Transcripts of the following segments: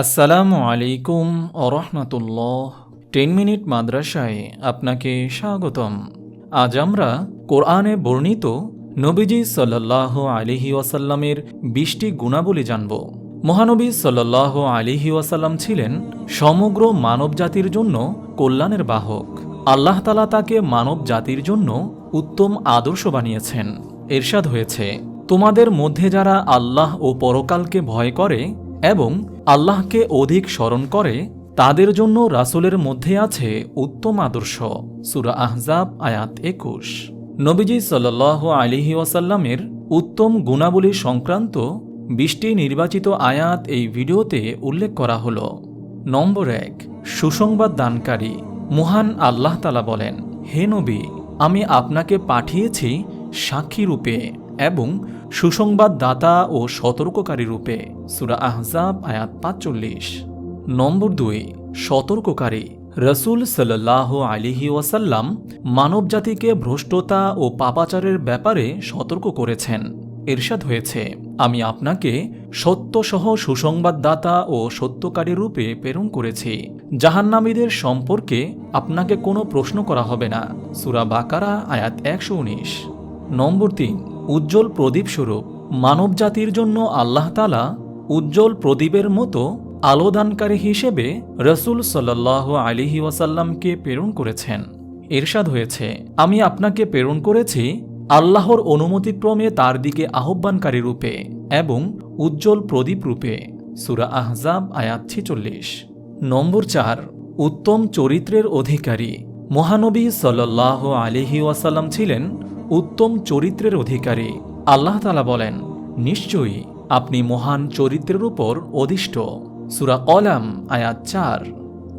আসসালামু আলাইকুম আরহামতুল্লাহ ten minute মাদ্রাসায় আপনাকে স্বাগতম। আজ আমরা কোরআনে বর্ণিত নবীজি সাল্লাহ আলিহি ওয়াসাল্লামের বিশটি গুণাবলী জানব। মহানবী সাল্লাহ আলিহি ওয়াসাল্লাম ছিলেন সমগ্র মানব জাতির জন্য কল্যাণের বাহক। আল্লাহ তালা তাকে মানব জাতির জন্য উত্তম আদর্শ বানিয়েছেন। এরশাদ হয়েছে, তোমাদের মধ্যে যারা আল্লাহ ও পরকালকে ভয় করে এবং আল্লাহকে অধিক স্মরণ করে, তাদের জন্য রাসূলের মধ্যে আছে উত্তম আদর্শ। সুরা আহজাব, আয়াত একুশ। নবীজি সাল্ল আলিহি ওয়াসাল্লামের উত্তম গুণাবলী সংক্রান্ত বিশটি নির্বাচিত আয়াত এই ভিডিওতে উল্লেখ করা হল। নম্বর এক, সুসংবাদ দানকারী, মহান আল্লাহ তালা বলেন, হে নবী, আমি আপনাকে পাঠিয়েছি সাক্ষী রূপে। এবং সুসংবাদ দাতা ও সতর্ককারী রূপে সুরা আহজাব, আয়াত পাঁচচল্লিশ। নম্বর দুই, সতর্ককারী। রসুল সাল্লাহ আলিহি ওয়াসাল্লাম মানবজাতিকে ভ্রষ্টতা ও পাপাচারের ব্যাপারে সতর্ক করেছেন। এরশাদ হয়েছে, আমি আপনাকে সত্যসহ সুসংবাদদাতা ও সত্যকারী রূপে প্রেরণ করেছি। জাহান্নামীদের সম্পর্কে আপনাকে কোনো প্রশ্ন করা হবে না। সুরা বাকারা, আয়াত একশো উনিশ। নম্বর তিন উজ্জ্বল প্রদীপ স্বরূপ মানবজাতির জন্য আল্লাহ তালা উজ্জ্বল প্রদীপের মতো আলোদানকারী হিসেবে রসুল সাল্লাহ আলিহি ওয়াসাল্লামকে প্রেরণ করেছেন। এরশাদ হয়েছে, আমি আপনাকে প্রেরণ করেছি আল্লাহর অনুমতিক্রমে তার দিকে আহ্বানকারী রূপে এবং উজ্জ্বল প্রদীপ রূপে। সুরা আহজাব, আয়াত ছিচল্লিশ। নম্বর চার, উত্তম চরিত্রের অধিকারী। মহানবী সাল্লাহ আলিহি ওয়াসাল্লাম ছিলেন উত্তম চরিত্রের অধিকারী। আল্লাহ তালা বলেন, নিশ্চয়ই আপনি মহান চরিত্রের উপর অধিষ্ঠ। সুরা কলাম, আয়াত চার,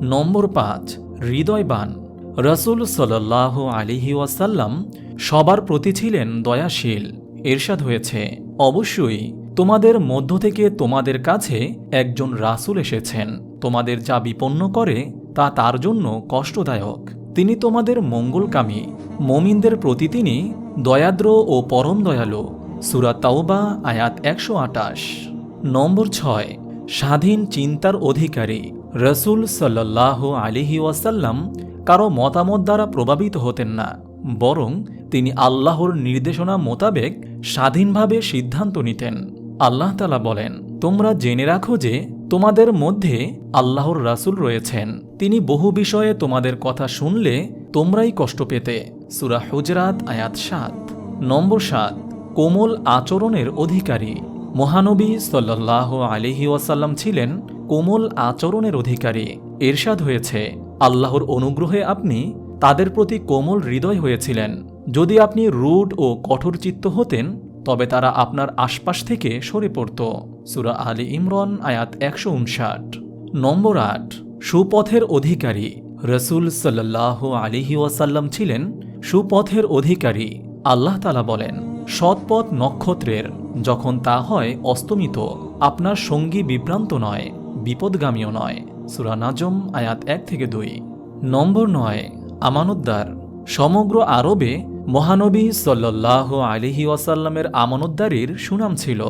নম্বর পাঁচ, হৃদয়বান। রসুল সাল্লাহ আলিহি ওয়াসাল্লাম সবার প্রতি ছিলেন দয়াশীল। এরশাদ হয়েছে, অবশ্যই তোমাদের মধ্য থেকে তোমাদের কাছে একজন রাসূল এসেছেন। তোমাদের যা বিপন্ন করে তা তার জন্য কষ্টদায়ক। তিনি তোমাদের মঙ্গলকামী। মমিনদের প্রতি তিনি দয়াদ্র ও পরম দয়ালু, সুরা তাওবা, আয়াত একশো আটাশ নম্বর ছয়, স্বাধীন চিন্তার অধিকারী, রসুল সাল্লাহ আলিহি ওয়াসাল্লাম কারও মতামত দ্বারা প্রভাবিত হতেন না, বরং তিনি আল্লাহর নির্দেশনা মোতাবেক স্বাধীনভাবে সিদ্ধান্ত নিতেন। আল্লাহ তালা বলেন, তোমরা জেনে রাখো যে তোমাদের মধ্যে আল্লাহর রাসূল রয়েছেন। তিনি বহু বিষয়ে তোমাদের কথা শুনলে তোমরাই কষ্ট পেতে। সুরা হুজরাত, আয়াত সাত। নম্বর সাত, কোমল আচরণের অধিকারী। মহানবী সাল্লাহ আলিহি ওয়াসাল্লাম ছিলেন কোমল আচরণের অধিকারী। এরশাদ হয়েছে, আল্লাহর অনুগ্রহে আপনি তাদের প্রতি কোমল হৃদয় হয়েছিলেন। যদি আপনি রুড ও কঠোর চিত্ত হতেন, তবে তারা আপনার আশপাশ থেকে সরে পড়ত। সুরা আলী ইমরান, আয়াত একশো উনষাট। নম্বর আট, সুপথের অধিকারী। রসুল সাল্লাহ আলিহি ওয়াসাল্লাম ছিলেন সুপথের অধিকারী। আল্লাহ তালা বলেন সৎপথ নক্ষত্রের, যখন তা হয় অস্তমিত, আপনার সঙ্গী বিভ্রান্ত নয়, বিপদগামীও নয়। সুরা নাজম, আয়াত এক থেকে দুই। নম্বর নয়, আমানতদার। সমগ্র আরবে মহানবী সাল্লাহ আলিহি ওয়াসাল্লামের আমানতদারির সুনাম ছিল।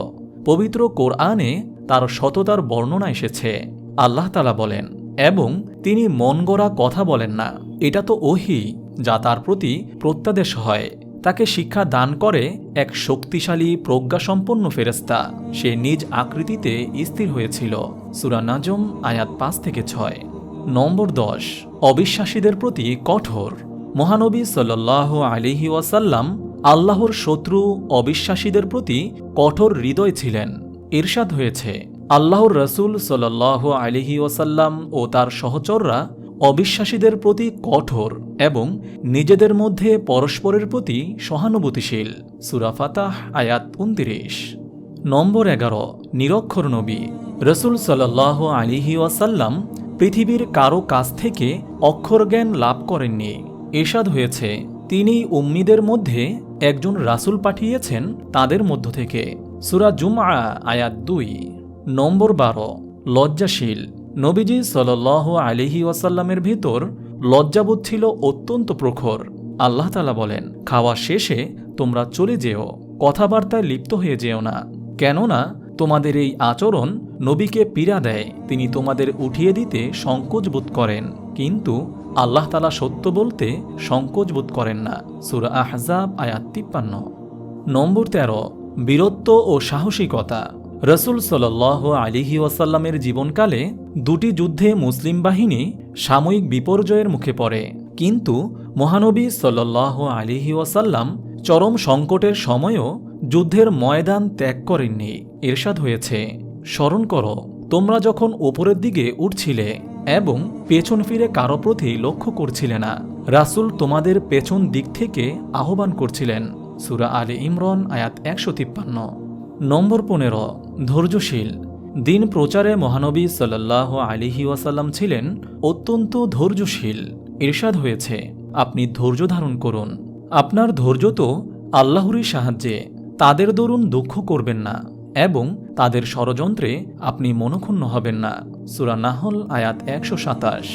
পবিত্র কোরআনে তার সততার বর্ণনা এসেছে। আল্লাহ তালা বলেন, এবং তিনি মন গড়া কথা বলেন না। এটা তো ওহি, যা তার প্রতি প্রত্যাদেশ হয়। তাকে শিক্ষা দান করে এক শক্তিশালী, প্রজ্ঞাসম্পন্ন ফেরেস্তা সে নিজ আকৃতিতে স্থির হয়েছিল। সুরা নাজম, আয়াত পাঁচ থেকে ছয়। নম্বর দশ, অবিশ্বাসীদের প্রতি কঠোর। মহানবী সাল্লাহ আলিহি ওয়াসাল্লাম আল্লাহর শত্রু, অবিশ্বাসীদের প্রতি কঠোর হৃদয় ছিলেন। ইরশাদ হয়েছে। আল্লাহর রসুল সাল্লাহ আলিহি ওয়াসাল্লাম ও তার সহচররা অবিশ্বাসীদের প্রতি কঠোর এবং নিজেদের মধ্যে পরস্পরের প্রতি সহানুভূতিশীল। সুরাফাতাহ আয়াত উনতিরিশ। নম্বর এগারো, নিরক্ষর নবী। রসুল সাল্লাহ আলিহি ওয়াসাল্লাম পৃথিবীর কারও কাছ থেকে অক্ষর জ্ঞান লাভ করেননি। এরশাদ হয়েছে, তিনি উম্মিদের মধ্যে একজন রাসূল পাঠিয়েছেন তাদের মধ্য থেকে। সুরা জুমআ, আয়াত দুই। নম্বর বারো, লজ্জাশীল। নবীজি সাল আলিহি ওয়াসাল্লামের ভিতর লজ্জাবোধ ছিল অত্যন্ত প্রখর। আল্লাহ তালা বলেন, খাওয়া শেষে তোমরা চলে যেও, কথাবার্তায় লিপ্ত হয়ে যেও না। কেননা তোমাদের এই আচরণ নবীকে পীড়া দেয়, তিনি তোমাদের উঠিয়ে দিতে সংকোচ বোধ করেন। কিন্তু আল্লাহ তালা সত্য বলতে সংকোচ বোধ করেন না। সুরা আহজাব আয়াত তিপ্পান্ন। নম্বর তেরো, বীরত্ব ও সাহসিকতা। রসুল সাল আলিহি ওয়াসাল্লামের জীবনকালে দুটি যুদ্ধে মুসলিম বাহিনী সাময়িক বিপর্যয়ের মুখে পড়ে। কিন্তু মহানবী সাল্লাহ আলিহি ওয়াসাল্লাম চরম সংকটের সময়ও যুদ্ধের ময়দান ত্যাগ করেননি। এরশাদ হয়েছে, স্মরণ করো, তোমরা যখন ওপরের দিকে উঠছিলে এবং পেছন ফিরে কারও প্রতি লক্ষ্য করছিলে না, রাসূল তোমাদের পেছন দিক থেকে আহ্বান করছিলেন। সুরা আলী ইমরন আয়াত একশো তিপ্পান্ন। নম্বর পনেরো, ধৈর্যশীল। দিন প্রচারে মহানবী সাল্লাহ আলিহি ওয়াসাল্লাম ছিলেন অত্যন্ত ধৈর্যশীল। ইরশাদ হয়েছে, আপনি ধৈর্য ধারণ করুন। আপনার ধৈর্য তো আল্লাহরই সাহায্যে, তাদের দরুন দুঃখ করবেন না এবং তাদের ষড়যন্ত্রে আপনি মনক্ষুণ্ণ হবেন না। সুরা নাহল, আয়াত একশো সাতাশ।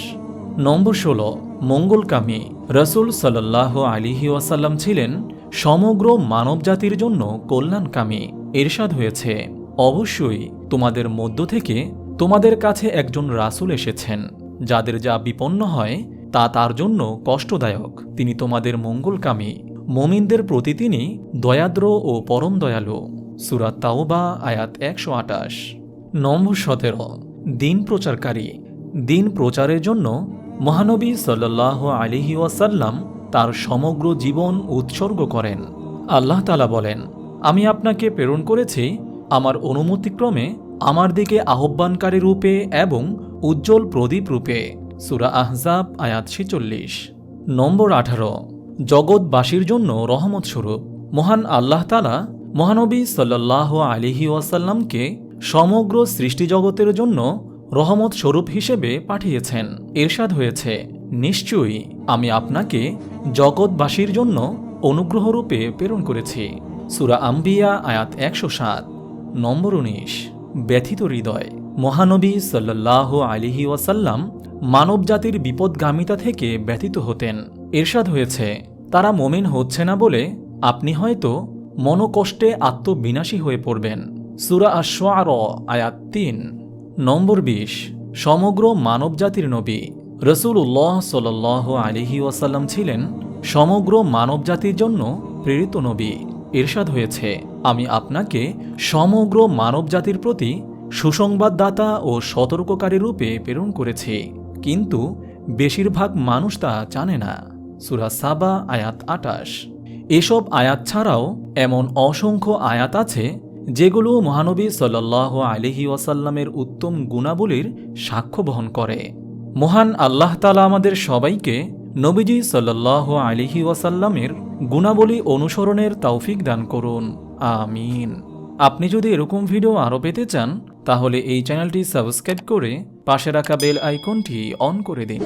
নম্বর ষোলো, মঙ্গলকামী, রসুল সাল্লাহ আলিহি ওয়াসাল্লাম ছিলেন সমগ্র মানবজাতির জন্য কল্যাণকামী এরশাদ হয়েছে। অবশ্যই তোমাদের মধ্য থেকে তোমাদের কাছে একজন রাসূল এসেছেন, যাদের যা বিপন্ন হয় তা তার জন্য কষ্টদায়ক। তিনি তোমাদের মঙ্গলকামী, মোমিনদের প্রতি তিনি দয়াদ্র ও পরম দয়ালু। সুরাত তাওবা, আয়াত একশো আটাশ নম্বর সতেরো দিন প্রচারকারী। দিন প্রচারের জন্য মহানবী সাল্লাহ আলিহি ওয়াসাল্লাম তার সমগ্র জীবন উৎসর্গ করেন। আল্লাহ তালা বলেন, আমি আপনাকে প্রেরণ করেছি আমার অনুমতিক্রমে আমার দিকে আহ্বানকারী রূপে এবং উজ্জ্বল প্রদীপ রূপে। সুরা আহজাব, আয়াত ছিচল্লিশ। নম্বর আঠারো। জগৎবাসীর জন্য রহমত স্বরূপ। মহান আল্লাহ তালা মহানবী সাল্লাহ আলিহি ওয়াসাল্লামকে সমগ্র সৃষ্টিজগতের জন্য রহমত স্বরূপ হিসেবে পাঠিয়েছেন। এরশাদ হয়েছে, নিশ্চয়ই আমি আপনাকে জগৎবাসীর জন্য অনুগ্রহরূপে প্রেরণ করেছি। সুরা আম্বিয়া, আয়াত একশো সাত, নম্বর উনিশ। ব্যথিত হৃদয়, মহানবী সাল্লাহ আলিহি ওয়াসাল্লাম মানবজাতির বিপদগামিতা থেকে ব্যথিত হতেন। এরশাদ হয়েছে, তারা মোমেন হচ্ছে না বলে আপনি হয়তো মনোকষ্টে আত্মবিনাশী হয়ে পড়বেন। সুরা আশোয়ার আয়াত তিন, নম্বর বিশ, সমগ্র মানবজাতির নবী। রসুল্লাহ সাল আলিহি ওয়াসাল্লাম ছিলেন সমগ্র মানবজাতির জন্য প্রেরিত নবী। এরশাদ হয়েছে, আমি আপনাকে সমগ্র মানবজাতির প্রতি সুসংবাদদাতা ও সতর্ককারী রূপে প্রেরণ করেছি, কিন্তু বেশিরভাগ মানুষ তা জানে না। সুরা সাবা, আয়াত আটাশ এসব আয়াত ছাড়াও এমন অসংখ্য আয়াত আছে, যেগুলো মহানবী সাল্লাহ আলিহি ওয়াসাল্লামের উত্তম গুণাবলীর সাক্ষ্য বহন করে। মহান আল্লাহ তালা আমাদের সবাইকে নবীজি সাল্লাহ আলিহি ওয়াসাল্লামের গুণাবলী অনুসরণের তৌফিক দান করুন। আমিন। আপনি যদি এরকম ভিডিও আরও পেতে চান, তাহলে এই চ্যানেলটি সাবস্ক্রাইব করে পাশে রাখা বেল আইকনটি অন করে দিন।